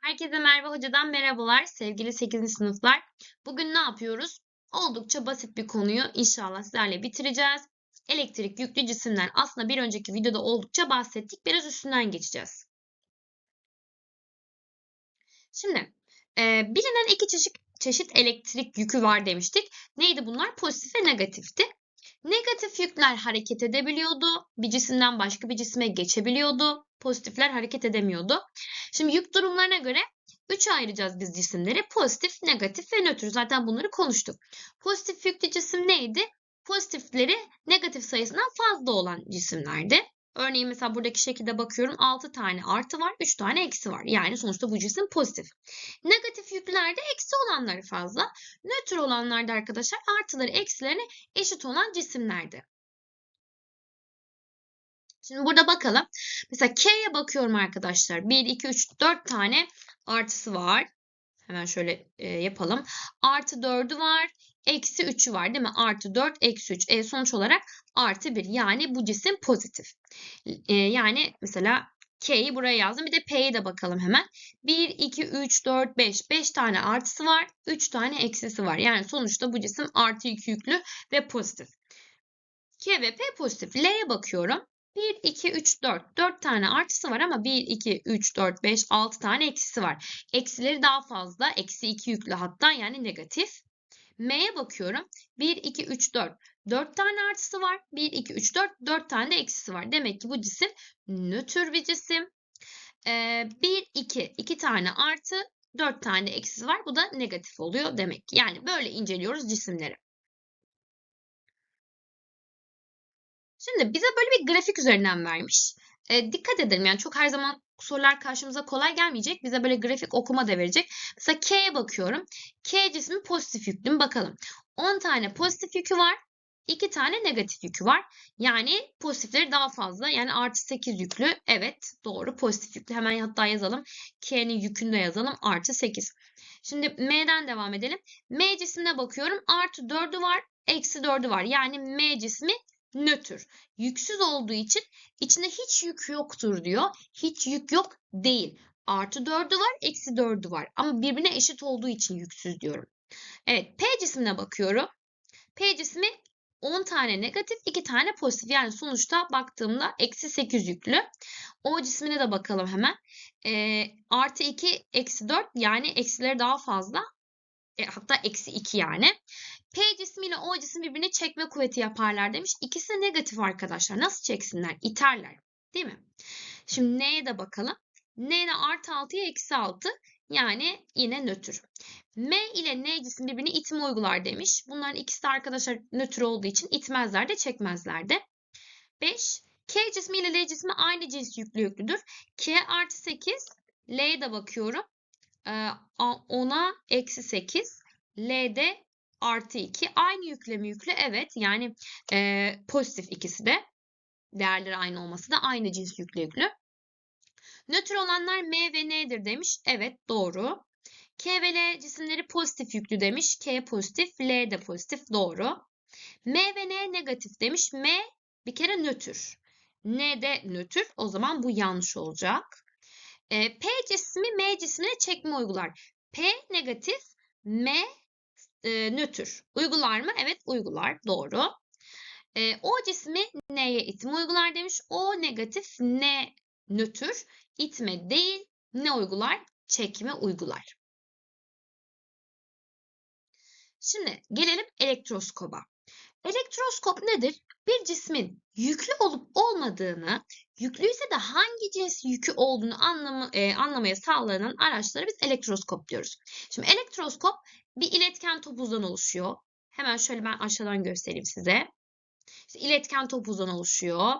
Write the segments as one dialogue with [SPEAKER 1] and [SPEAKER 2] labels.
[SPEAKER 1] Herkese Merve Hoca'dan merhabalar sevgili 8. sınıflar. Bugün ne yapıyoruz? Oldukça basit bir konuyu inşallah sizlerle bitireceğiz. Elektrik yüklü cisimler aslında bir önceki videoda oldukça bahsettik. Biraz üstünden geçeceğiz. Şimdi e, bilinen iki çeşit, çeşit elektrik yükü var demiştik. Neydi bunlar? Pozitif ve negatifti. Negatif yükler hareket edebiliyordu. Bir cisimden başka bir cisime geçebiliyordu. Pozitifler hareket edemiyordu. Şimdi yük durumlarına göre 3'e ayıracağız biz cisimleri. Pozitif, negatif ve nötr. Zaten bunları konuştuk. Pozitif yüklü cisim neydi? Pozitifleri negatif sayısından fazla olan cisimlerdi. Örneğin mesela buradaki şekilde bakıyorum 6 tane artı var, 3 tane eksi var. Yani sonuçta bu cisim pozitif. Negatif yüklerde eksi olanları fazla. Nötr olanlarda arkadaşlar artıları eksilerine eşit olan cisimlerdi. Şimdi burada bakalım. Mesela K'ye bakıyorum arkadaşlar. 1, 2, 3, 4 tane artısı var. Hemen şöyle e, yapalım. Artı 4'ü var. Eksi 3'ü var değil mi? Artı 4, eksi 3. E, sonuç olarak artı 1. Yani bu cisim pozitif. E, yani mesela K'yi buraya yazdım. Bir de P'ye de bakalım hemen. 1, 2, 3, 4, 5. 5 tane artısı var. 3 tane eksisi var. Yani sonuçta bu cisim artı 2 yüklü ve pozitif. K ve P pozitif. L'ye bakıyorum. 1, 2, 3, 4. 4 tane artısı var ama 1, 2, 3, 4, 5, 6 tane eksisi var. Eksileri daha fazla. Eksi 2 yüklü hatta yani negatif. M'ye bakıyorum. 1, 2, 3, 4. 4 tane artısı var. 1, 2, 3, 4. 4 tane de eksisi var. Demek ki bu cisim nötr bir cisim. Ee, 1, 2. 2 tane artı 4 tane eksisi var. Bu da negatif oluyor demek. Yani böyle inceliyoruz cisimleri. Şimdi bize böyle bir grafik üzerinden vermiş. E, dikkat edelim yani çok her zaman sorular karşımıza kolay gelmeyecek. Bize böyle grafik okuma da verecek. Mesela K'ye bakıyorum. K cismi pozitif yüklü bakalım. 10 tane pozitif yükü var. 2 tane negatif yükü var. Yani pozitifleri daha fazla. Yani artı 8 yüklü. Evet doğru pozitif yüklü. Hemen hatta yazalım. K'nin yükünü de yazalım. Artı 8. Şimdi M'den devam edelim. M cismine bakıyorum. Artı 4'ü var. Eksi 4'ü var. Yani M cismi nötr. Yüksüz olduğu için içinde hiç yük yoktur diyor. Hiç yük yok değil. Artı 4'ü var, eksi 4'ü var. Ama birbirine eşit olduğu için yüksüz diyorum. Evet, P cismine bakıyorum. P cismi 10 tane negatif, 2 tane pozitif. Yani sonuçta baktığımda eksi 8 yüklü. O cismine de bakalım hemen. E, artı 2, eksi 4 yani eksileri daha fazla. E, hatta eksi 2 yani. P cismi ile O cisim birbirine çekme kuvveti yaparlar demiş. İkisi de negatif arkadaşlar. Nasıl çeksinler? İterler. Değil mi? Şimdi N'ye de bakalım. N ile artı 6'ya eksi 6. Yani yine nötr. M ile N cisim birbirine itme uygular demiş. Bunların ikisi de arkadaşlar nötr olduğu için itmezler de çekmezler de. 5. K cismi ile L cismi aynı cins yüklü yüklüdür. K artı 8. L'ye de bakıyorum. 10'a eksi 8. L'de artı 2 aynı yüklemi yüklü evet yani e, pozitif ikisi de değerleri aynı olması da aynı cins yüklü yüklü. Nötr olanlar M ve N'dir demiş. Evet doğru. K ve L cisimleri pozitif yüklü demiş. K pozitif, L de pozitif doğru. M ve N negatif demiş. M bir kere nötr. N de nötr. O zaman bu yanlış olacak. E, P cismi M cismine çekme uygular. P negatif, M e, nötr. Uygular mı? Evet uygular. Doğru. E, o cismi N'ye itme uygular demiş. O negatif N nötr. İtme değil. Ne uygular? Çekme uygular. Şimdi gelelim elektroskoba. Elektroskop nedir? Bir cismin yüklü olup olmadığını, yüklüyse de hangi cins yükü olduğunu anlamı, e, anlamaya sağlanan araçlara biz elektroskop diyoruz. Şimdi elektroskop bir iletken topuzdan oluşuyor. Hemen şöyle ben aşağıdan göstereyim size. İşte iletken topuzdan oluşuyor.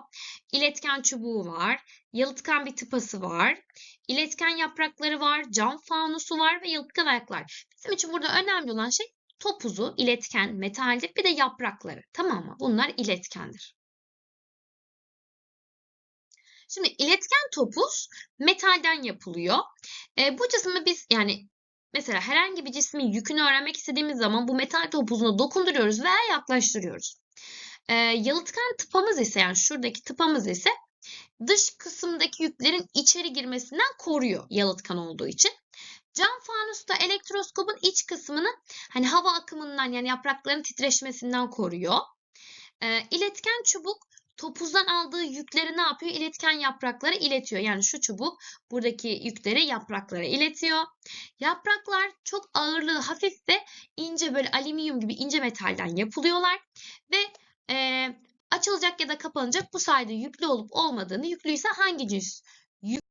[SPEAKER 1] İletken çubuğu var. Yalıtkan bir tıpası var. İletken yaprakları var. Cam fanusu var ve yalıtkan ayaklar. Bizim için burada önemli olan şey topuzu, iletken, metaldir. Bir de yaprakları. Tamam mı? Bunlar iletkendir. Şimdi iletken topuz metalden yapılıyor. E, bu cismi biz yani Mesela herhangi bir cismin yükünü öğrenmek istediğimiz zaman bu metal topuzuna dokunduruyoruz veya yaklaştırıyoruz. E, yalıtkan tıpamız ise yani şuradaki tıpamız ise dış kısımdaki yüklerin içeri girmesinden koruyor yalıtkan olduğu için. Cam fanusta elektroskopun iç kısmını hani hava akımından yani yaprakların titreşmesinden koruyor. Ee, iletken çubuk topuzdan aldığı yükleri ne yapıyor? İletken yapraklara iletiyor. Yani şu çubuk buradaki yükleri yapraklara iletiyor. Yapraklar çok ağırlığı hafif ve ince böyle alüminyum gibi ince metalden yapılıyorlar ve e, açılacak ya da kapanacak bu sayede yüklü olup olmadığını, yüklüyse hangi cins yükle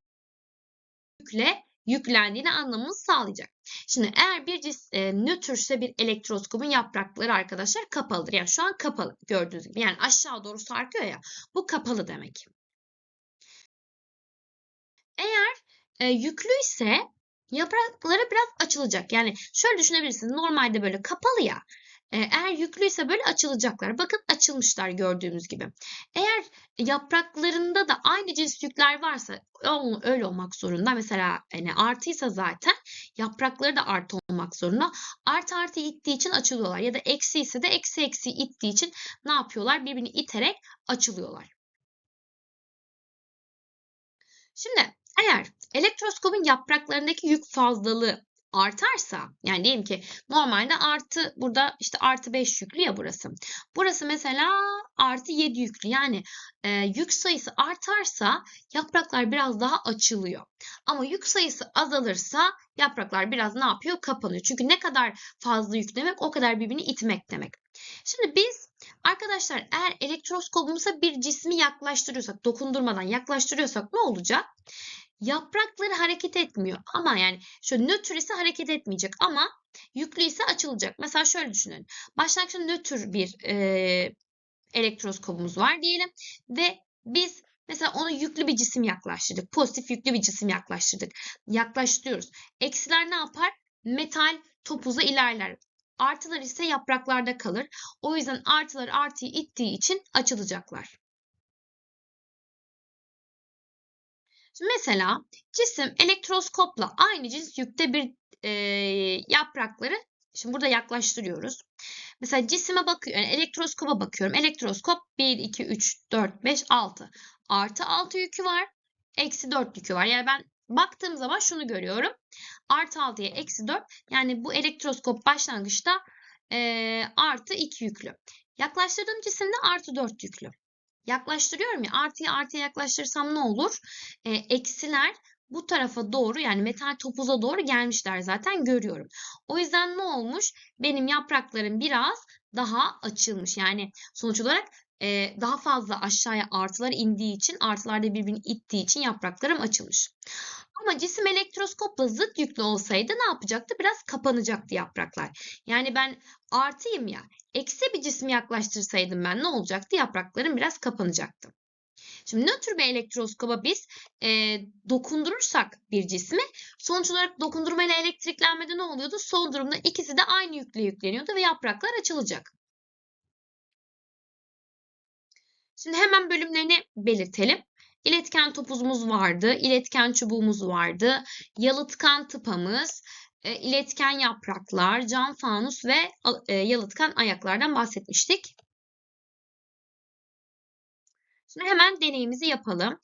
[SPEAKER 1] yüklendiğini anlamamızı sağlayacak. Şimdi eğer bir cis e, nötrse bir elektroskopun yaprakları arkadaşlar kapalıdır. Yani şu an kapalı gördüğünüz gibi. Yani aşağı doğru sarkıyor ya. Bu kapalı demek. Eğer e, yüklüyse yaprakları biraz açılacak. Yani şöyle düşünebilirsiniz. Normalde böyle kapalı ya. E, eğer yüklüyse böyle açılacaklar. Bakın açılmışlar gördüğümüz gibi. Eğer yapraklarında da aynı cins yükler varsa öyle olmak zorunda. Mesela hani artıysa zaten yaprakları da artı olmak zorunda. Artı artı ittiği için açılıyorlar. Ya da eksi ise de eksi eksi ittiği için ne yapıyorlar? Birbirini iterek açılıyorlar. Şimdi eğer elektroskopun yapraklarındaki yük fazlalığı artarsa yani diyelim ki normalde artı burada işte artı 5 yüklü ya burası. Burası mesela artı 7 yüklü yani e, yük sayısı artarsa yapraklar biraz daha açılıyor. Ama yük sayısı azalırsa yapraklar biraz ne yapıyor? Kapanıyor. Çünkü ne kadar fazla yük demek o kadar birbirini itmek demek. Şimdi biz arkadaşlar eğer elektroskopumuza bir cismi yaklaştırıyorsak, dokundurmadan yaklaştırıyorsak ne olacak? Yaprakları hareket etmiyor ama yani şöyle nötr ise hareket etmeyecek ama yüklü ise açılacak. Mesela şöyle düşünün. Başlangıçta nötr bir e, elektroskopumuz var diyelim ve biz mesela ona yüklü bir cisim yaklaştırdık. Pozitif yüklü bir cisim yaklaştırdık. Yaklaştırıyoruz. Eksiler ne yapar? Metal topuza ilerler. Artılar ise yapraklarda kalır. O yüzden artılar artıyı ittiği için açılacaklar. Mesela cisim elektroskopla aynı cins yükte bir e, yaprakları şimdi burada yaklaştırıyoruz. Mesela cisime bakıyorum, yani elektroskopa bakıyorum. Elektroskop 1, 2, 3, 4, 5, 6. Artı 6 yükü var. Eksi 4 yükü var. Yani ben baktığım zaman şunu görüyorum. Artı 6'ya eksi 4. Yani bu elektroskop başlangıçta e, artı 2 yüklü. Yaklaştırdığım cisimde artı 4 yüklü yaklaştırıyorum ya artıya artıya yaklaştırırsam ne olur? E, eksiler bu tarafa doğru yani metal topuza doğru gelmişler zaten görüyorum. O yüzden ne olmuş? Benim yapraklarım biraz daha açılmış. Yani sonuç olarak e, daha fazla aşağıya artılar indiği için artılar da birbirini ittiği için yapraklarım açılmış. Ama cisim elektroskopla zıt yüklü olsaydı ne yapacaktı? Biraz kapanacaktı yapraklar. Yani ben artıyım ya. Eksi bir cismi yaklaştırsaydım ben ne olacaktı? Yapraklarım biraz kapanacaktı. Şimdi nötr bir elektroskoba biz e, dokundurursak bir cismi sonuç olarak dokundurmayla elektriklenmede ne oluyordu? Son durumda ikisi de aynı yükle yükleniyordu ve yapraklar açılacak. Şimdi hemen bölümlerini belirtelim. İletken topuzumuz vardı, iletken çubuğumuz vardı, yalıtkan tıpamız, iletken yapraklar, cam fanus ve e, yalıtkan ayaklardan bahsetmiştik. Şimdi hemen deneyimizi yapalım.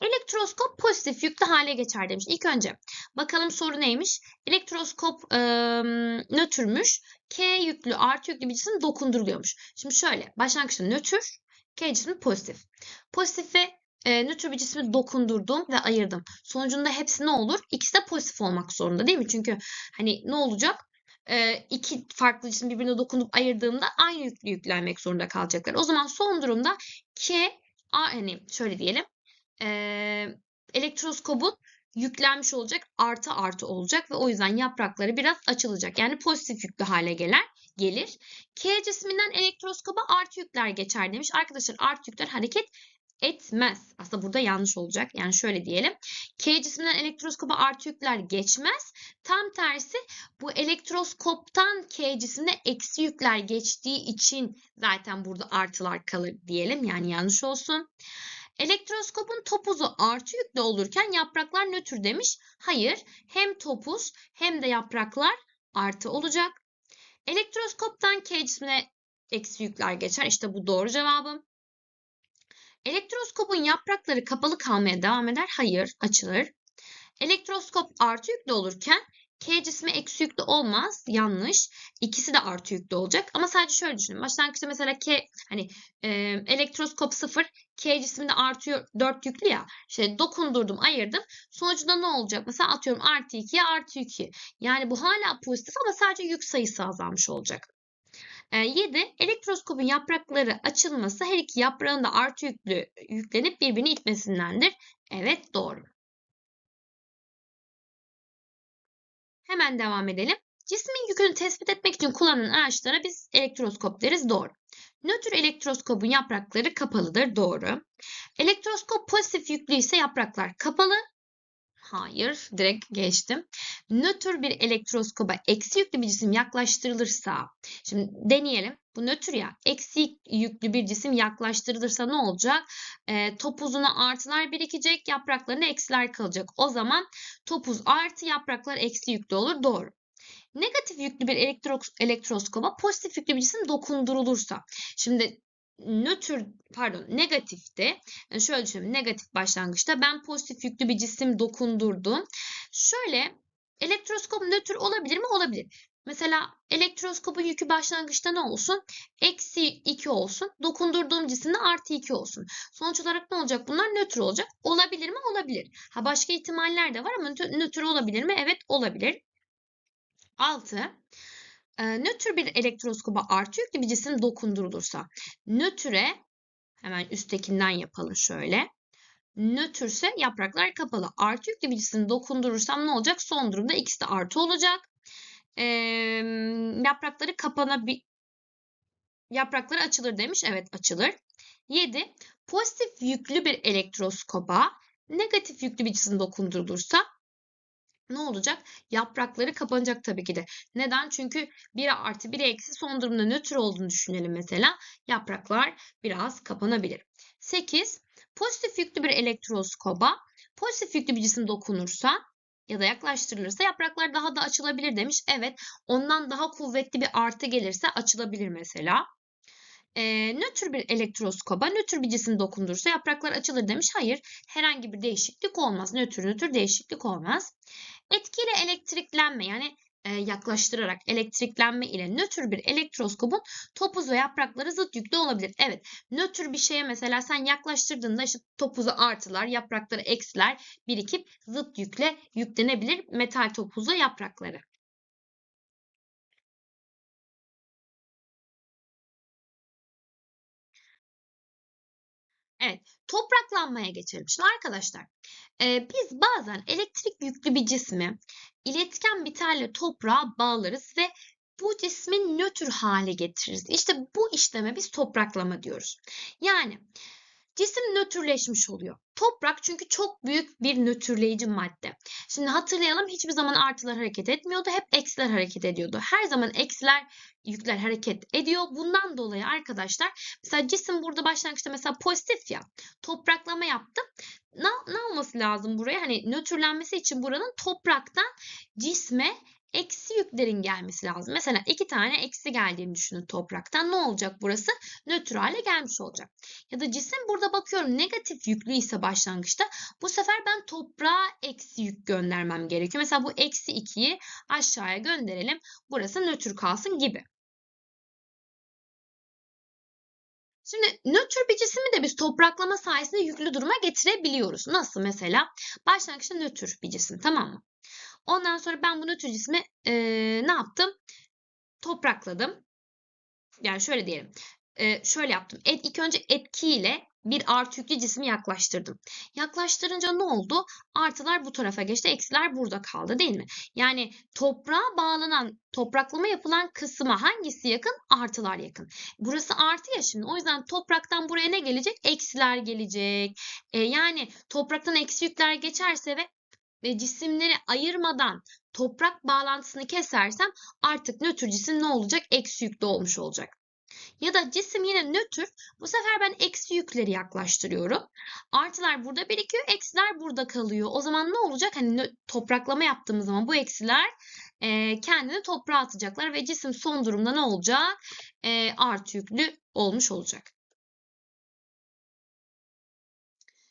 [SPEAKER 1] Elektroskop pozitif yüklü hale geçer demiş. İlk önce bakalım soru neymiş? Elektroskop e, nötrmüş. K yüklü artı yüklü bir cisim dokunduruluyormuş. Şimdi şöyle başlangıçta nötr, K cismi pozitif. Pozitifi e, nötr bir cismi dokundurdum ve ayırdım. Sonucunda hepsi ne olur? İkisi de pozitif olmak zorunda değil mi? Çünkü hani ne olacak? E, iki farklı cisim birbirine dokunup ayırdığımda aynı yüklü yüklenmek zorunda kalacaklar. O zaman son durumda K, A, hani şöyle diyelim. E, elektroskopun yüklenmiş olacak artı artı olacak ve o yüzden yaprakları biraz açılacak. Yani pozitif yüklü hale gelir. gelir. K cisminden elektroskopa artı yükler geçer demiş. Arkadaşlar artı yükler hareket etmez. Aslında burada yanlış olacak. Yani şöyle diyelim. K cisminden elektroskopa artı yükler geçmez. Tam tersi bu elektroskoptan K cismine eksi yükler geçtiği için zaten burada artılar kalır diyelim. Yani yanlış olsun. Elektroskopun topuzu artı yüklü olurken yapraklar nötr demiş. Hayır, hem topuz hem de yapraklar artı olacak. Elektroskoptan K cismine eksi yükler geçer. İşte bu doğru cevabım. Elektroskopun yaprakları kapalı kalmaya devam eder. Hayır, açılır. Elektroskop artı yüklü olurken K cismi eksi yüklü olmaz. Yanlış. İkisi de artı yüklü olacak. Ama sadece şöyle düşünün. Başlangıçta mesela K hani e, elektroskop 0 K cisminde artı 4 yüklü ya. İşte dokundurdum, ayırdım. Sonucunda ne olacak? Mesela atıyorum artı 2'ye artı 2. Yani bu hala pozitif ama sadece yük sayısı azalmış olacak. 7. Elektroskopun yaprakları açılması her iki yaprağın da artı yüklü yüklenip birbirini itmesindendir. Evet doğru. Hemen devam edelim. Cismin yükünü tespit etmek için kullanılan araçlara biz elektroskop deriz. Doğru. Nötr elektroskopun yaprakları kapalıdır. Doğru. Elektroskop pozitif yüklü ise yapraklar kapalı. Hayır, direkt geçtim. Nötr bir elektroskoba eksi yüklü bir cisim yaklaştırılırsa, şimdi deneyelim. Bu nötr ya, eksi yüklü bir cisim yaklaştırılırsa ne olacak? E, topuzuna artılar birikecek, yapraklarına eksiler kalacak. O zaman topuz artı yapraklar eksi yüklü olur. Doğru. Negatif yüklü bir elektro elektroskoba pozitif yüklü bir cisim dokundurulursa. Şimdi nötr pardon negatifte yani şöyle düşünelim negatif başlangıçta ben pozitif yüklü bir cisim dokundurdum. Şöyle elektroskop nötr olabilir mi? Olabilir. Mesela elektroskopun yükü başlangıçta ne olsun? Eksi 2 olsun. Dokundurduğum cisimde artı 2 olsun. Sonuç olarak ne olacak? Bunlar nötr olacak. Olabilir mi? Olabilir. Ha başka ihtimaller de var ama nötr olabilir mi? Evet olabilir. 6. E, nötr bir elektroskoba artı yüklü bir cisim dokundurulursa nötre hemen üsttekinden yapalım şöyle. Nötrse yapraklar kapalı. Artı yüklü bir cisim dokundurursam ne olacak? Son durumda ikisi de artı olacak. E, yaprakları kapanabil yaprakları açılır demiş. Evet açılır. 7. Pozitif yüklü bir elektroskoba negatif yüklü bir cisim dokundurulursa ne olacak? Yaprakları kapanacak tabii ki de. Neden? Çünkü 1 artı 1 eksi son durumda nötr olduğunu düşünelim mesela. Yapraklar biraz kapanabilir. 8. Pozitif yüklü bir elektroskoba pozitif yüklü bir cisim dokunursa ya da yaklaştırılırsa yapraklar daha da açılabilir demiş. Evet ondan daha kuvvetli bir artı gelirse açılabilir mesela. E, nötr bir elektroskoba nötr bir cisim dokundursa yapraklar açılır demiş. Hayır herhangi bir değişiklik olmaz. Nötr nötr değişiklik olmaz. Etkili elektriklenme yani e, yaklaştırarak elektriklenme ile nötr bir elektroskopun topuz ve yaprakları zıt yüklü olabilir. Evet nötr bir şeye mesela sen yaklaştırdığında işte topuzu artılar yaprakları eksiler birikip zıt yükle yüklenebilir metal topuzu yaprakları. Evet, topraklanmaya geçelim. Şimdi arkadaşlar, e, biz bazen elektrik yüklü bir cismi iletken bir telle toprağa bağlarız ve bu cismin nötr hale getiririz. İşte bu işleme biz topraklama diyoruz. Yani cisim nötrleşmiş oluyor. Toprak çünkü çok büyük bir nötrleyici madde. Şimdi hatırlayalım hiçbir zaman artılar hareket etmiyordu. Hep eksiler hareket ediyordu. Her zaman eksiler yükler hareket ediyor. Bundan dolayı arkadaşlar mesela cisim burada başlangıçta mesela pozitif ya topraklama yaptı. Ne, ne olması lazım buraya? Hani nötrlenmesi için buranın topraktan cisme eksi yüklerin gelmesi lazım. Mesela iki tane eksi geldiğini düşünün topraktan. Ne olacak burası? Nötr hale gelmiş olacak. Ya da cisim burada bakıyorum negatif yüklü ise başlangıçta bu sefer ben toprağa eksi yük göndermem gerekiyor. Mesela bu eksi 2'yi aşağıya gönderelim. Burası nötr kalsın gibi. Şimdi nötr bir cisimi de biz topraklama sayesinde yüklü duruma getirebiliyoruz. Nasıl mesela? Başlangıçta nötr bir cisim tamam mı? Ondan sonra ben bu nötr cismi e, ne yaptım? Toprakladım. Yani şöyle diyelim. E, şöyle yaptım. Et, ilk önce etkiyle bir artı yüklü cismi yaklaştırdım. Yaklaştırınca ne oldu? Artılar bu tarafa geçti, eksiler burada kaldı değil mi? Yani toprağa bağlanan, topraklama yapılan kısma hangisi yakın? Artılar yakın. Burası artı ya şimdi. O yüzden topraktan buraya ne gelecek? Eksiler gelecek. E, yani topraktan eksi yükler geçerse ve ve cisimleri ayırmadan toprak bağlantısını kesersem artık nötr cisim ne olacak? Eksi yüklü olmuş olacak. Ya da cisim yine nötr. Bu sefer ben eksi yükleri yaklaştırıyorum. Artılar burada birikiyor, eksiler burada kalıyor. O zaman ne olacak? Hani topraklama yaptığımız zaman bu eksiler e, kendini toprağa atacaklar ve cisim son durumda ne olacak? E, artı yüklü olmuş olacak.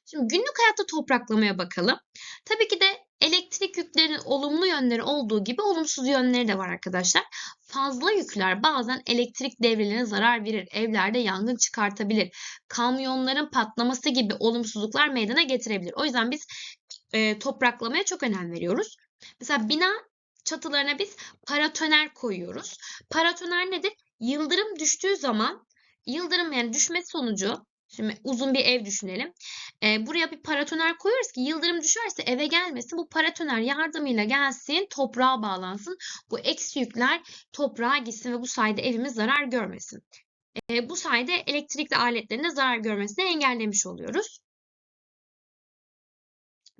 [SPEAKER 1] Şimdi günlük hayatta topraklamaya bakalım. Tabii ki de Elektrik yüklerinin olumlu yönleri olduğu gibi olumsuz yönleri de var arkadaşlar. Fazla yükler bazen elektrik devrelerine zarar verir, evlerde yangın çıkartabilir, kamyonların patlaması gibi olumsuzluklar meydana getirebilir. O yüzden biz e, topraklamaya çok önem veriyoruz. Mesela bina çatılarına biz paratoner koyuyoruz. Paratoner nedir? Yıldırım düştüğü zaman yıldırım yani düşmesi sonucu Şimdi uzun bir ev düşünelim. Ee, buraya bir paratoner koyuyoruz ki yıldırım düşerse eve gelmesin. Bu paratoner yardımıyla gelsin, toprağa bağlansın. Bu eksi yükler toprağa gitsin ve bu sayede evimiz zarar görmesin. Ee, bu sayede elektrikli aletlerin de zarar görmesini engellemiş oluyoruz.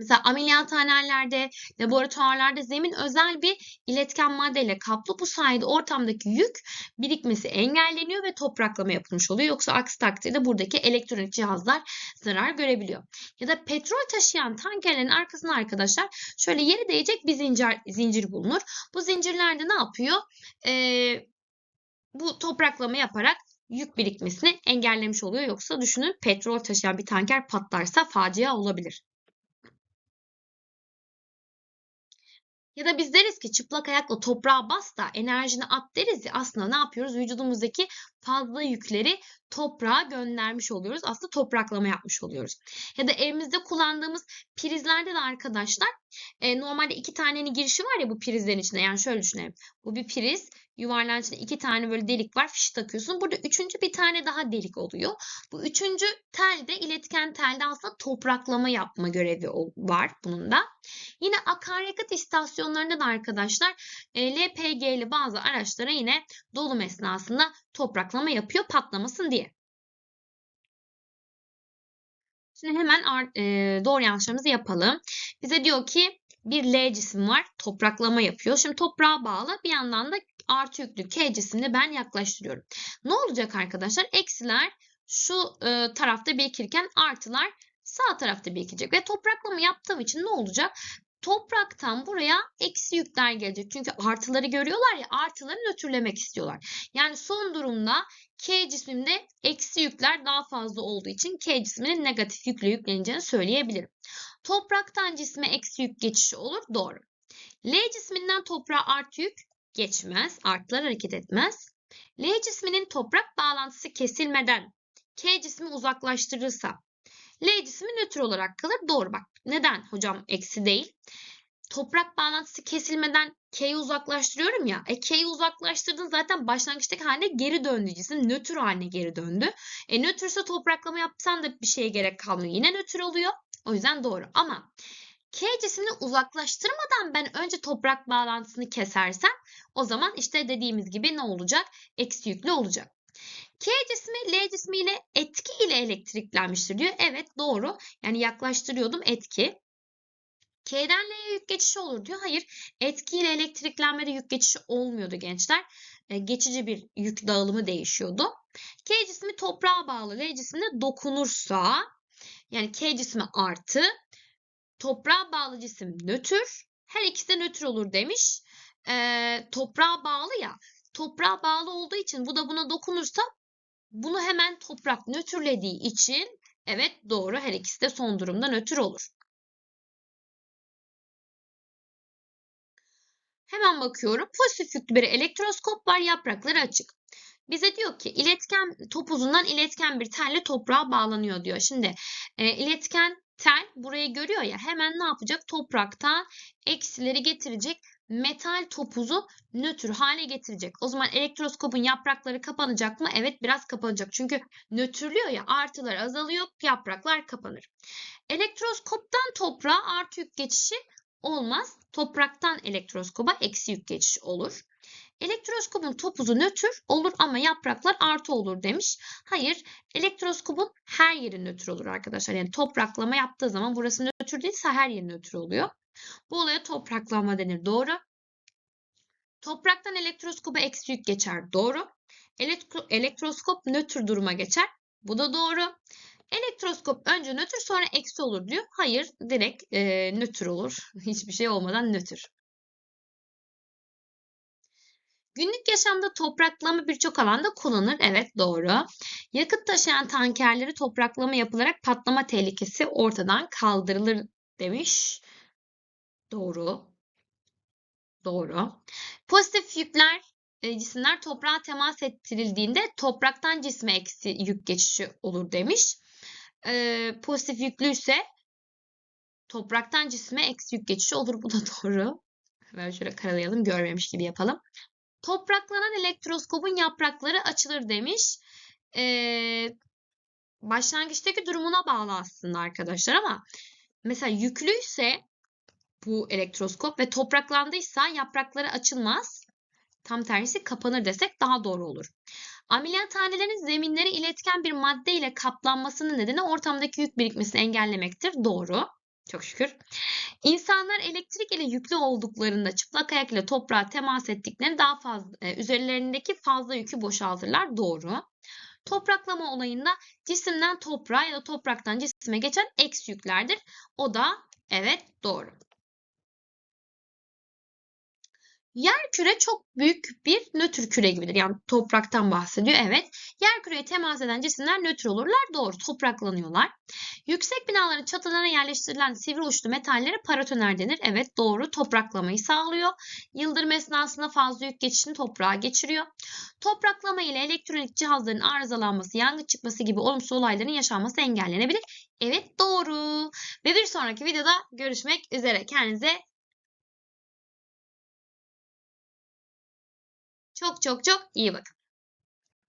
[SPEAKER 1] Mesela ameliyathanelerde, laboratuvarlarda zemin özel bir iletken maddeyle kaplı. Bu sayede ortamdaki yük birikmesi engelleniyor ve topraklama yapılmış oluyor. Yoksa aksi takdirde buradaki elektronik cihazlar zarar görebiliyor. Ya da petrol taşıyan tankerlerin arkasına arkadaşlar şöyle yeri değecek bir zincir, zincir bulunur. Bu zincirlerde ne yapıyor? Ee, bu topraklama yaparak yük birikmesini engellemiş oluyor. Yoksa düşünün petrol taşıyan bir tanker patlarsa facia olabilir. Ya da biz deriz ki çıplak ayakla toprağa bas da enerjini at deriz ya aslında ne yapıyoruz? Vücudumuzdaki fazla yükleri toprağa göndermiş oluyoruz. Aslında topraklama yapmış oluyoruz. Ya da evimizde kullandığımız prizlerde de arkadaşlar e, normalde iki tanenin girişi var ya bu prizlerin içinde. Yani şöyle düşünelim. Bu bir priz. Yuvarlağın içinde iki tane böyle delik var. Fiş takıyorsun. Burada üçüncü bir tane daha delik oluyor. Bu üçüncü telde iletken telde aslında topraklama yapma görevi var bunun da. Yine akaryakıt istasyonlarında da arkadaşlar e, LPG'li bazı araçlara yine dolum esnasında topraklama yapıyor patlamasın diye. Şimdi hemen e, doğru yanlışlarımızı yapalım. Bize diyor ki bir L cisim var topraklama yapıyor. Şimdi toprağa bağlı bir yandan da artı yüklü K cisimini ben yaklaştırıyorum. Ne olacak arkadaşlar? Eksiler şu e, tarafta birikirken artılar sağ tarafta birikecek. Ve topraklama yaptığım için ne olacak? Topraktan buraya eksi yükler gelecek. Çünkü artıları görüyorlar ya artıları nötrlemek istiyorlar. Yani son durumda K cisminde eksi yükler daha fazla olduğu için K cisminin negatif yükle yükleneceğini söyleyebilirim. Topraktan cisme eksi yük geçişi olur. Doğru. L cisminden toprağa artı yük geçmez. Artılar hareket etmez. L cisminin toprak bağlantısı kesilmeden K cismi uzaklaştırırsa L cismi nötr olarak kalır. Doğru bak. Neden hocam eksi değil? Toprak bağlantısı kesilmeden K'yi uzaklaştırıyorum ya. E K'yi uzaklaştırdın zaten başlangıçtaki haline geri döndü cisim. Nötr haline geri döndü. E nötrse topraklama yapsan da bir şeye gerek kalmıyor. Yine nötr oluyor. O yüzden doğru. Ama K cismini uzaklaştırmadan ben önce toprak bağlantısını kesersem o zaman işte dediğimiz gibi ne olacak? Eksi yüklü olacak. K cismi L cismiyle etki ile elektriklenmiştir diyor. Evet doğru. Yani yaklaştırıyordum etki. K'den L'ye yük geçişi olur diyor. Hayır. Etki ile elektriklenmede yük geçişi olmuyordu gençler. E, geçici bir yük dağılımı değişiyordu. K cismi toprağa bağlı L cismine dokunursa yani K cismi artı toprağa bağlı cisim nötr. Her ikisi de nötr olur demiş. E, toprağa bağlı ya. Toprağa bağlı olduğu için bu da buna dokunursa bunu hemen toprak nötrlediği için evet doğru her ikisi de son durumda nötr olur. Hemen bakıyorum. Pozitif yüklü bir elektroskop var. Yaprakları açık. Bize diyor ki iletken topuzundan iletken bir telle toprağa bağlanıyor diyor. Şimdi e, iletken tel burayı görüyor ya hemen ne yapacak? Topraktan eksileri getirecek metal topuzu nötr hale getirecek. O zaman elektroskopun yaprakları kapanacak mı? Evet biraz kapanacak. Çünkü nötrlüyor ya artılar azalıyor yapraklar kapanır. Elektroskoptan toprağa artı yük geçişi olmaz. Topraktan elektroskoba eksi yük geçişi olur. Elektroskopun topuzu nötr olur ama yapraklar artı olur demiş. Hayır, elektroskopun her yeri nötr olur arkadaşlar. Yani topraklama yaptığı zaman burası nötr değilse her yeri nötr oluyor. Bu olaya topraklama denir. Doğru. Topraktan elektroskopa eksi yük geçer. Doğru. Elektro elektroskop nötr duruma geçer. Bu da doğru. Elektroskop önce nötr sonra eksi olur diyor. Hayır direkt e, nötr olur. Hiçbir şey olmadan nötr. Günlük yaşamda topraklama birçok alanda kullanılır. Evet doğru. Yakıt taşıyan tankerleri topraklama yapılarak patlama tehlikesi ortadan kaldırılır demiş. Doğru. Doğru. Pozitif yükler e, cisimler toprağa temas ettirildiğinde topraktan cisme eksi yük geçişi olur demiş. E, pozitif yüklüyse topraktan cisme eksi yük geçişi olur. Bu da doğru. Hemen şöyle karalayalım görmemiş gibi yapalım. Topraklanan elektroskopun yaprakları açılır demiş. Ee, başlangıçtaki durumuna bağlı aslında arkadaşlar ama mesela yüklüyse bu elektroskop ve topraklandıysa yaprakları açılmaz. Tam tersi kapanır desek daha doğru olur. Ameliyathanelerin zeminleri iletken bir madde ile kaplanmasının nedeni ortamdaki yük birikmesini engellemektir. Doğru. Çok şükür. İnsanlar elektrik ile yüklü olduklarında çıplak ayak ile toprağa temas ettiklerinde daha fazla e, üzerlerindeki fazla yükü boşaltırlar. Doğru. Topraklama olayında cisimden toprağa ya da topraktan cisime geçen eksi yüklerdir. O da evet doğru. Yer küre çok büyük bir nötr küre gibidir. Yani topraktan bahsediyor. Evet. Yer küreye temas eden cisimler nötr olurlar. Doğru. Topraklanıyorlar. Yüksek binaların çatılarına yerleştirilen sivri uçlu metallere paratoner denir. Evet doğru. Topraklamayı sağlıyor. Yıldırım esnasında fazla yük geçişini toprağa geçiriyor. Topraklama ile elektronik cihazların arızalanması, yangın çıkması gibi olumsuz olayların yaşanması engellenebilir. Evet doğru. Ve bir sonraki videoda görüşmek üzere. Kendinize çok çok çok iyi bakın.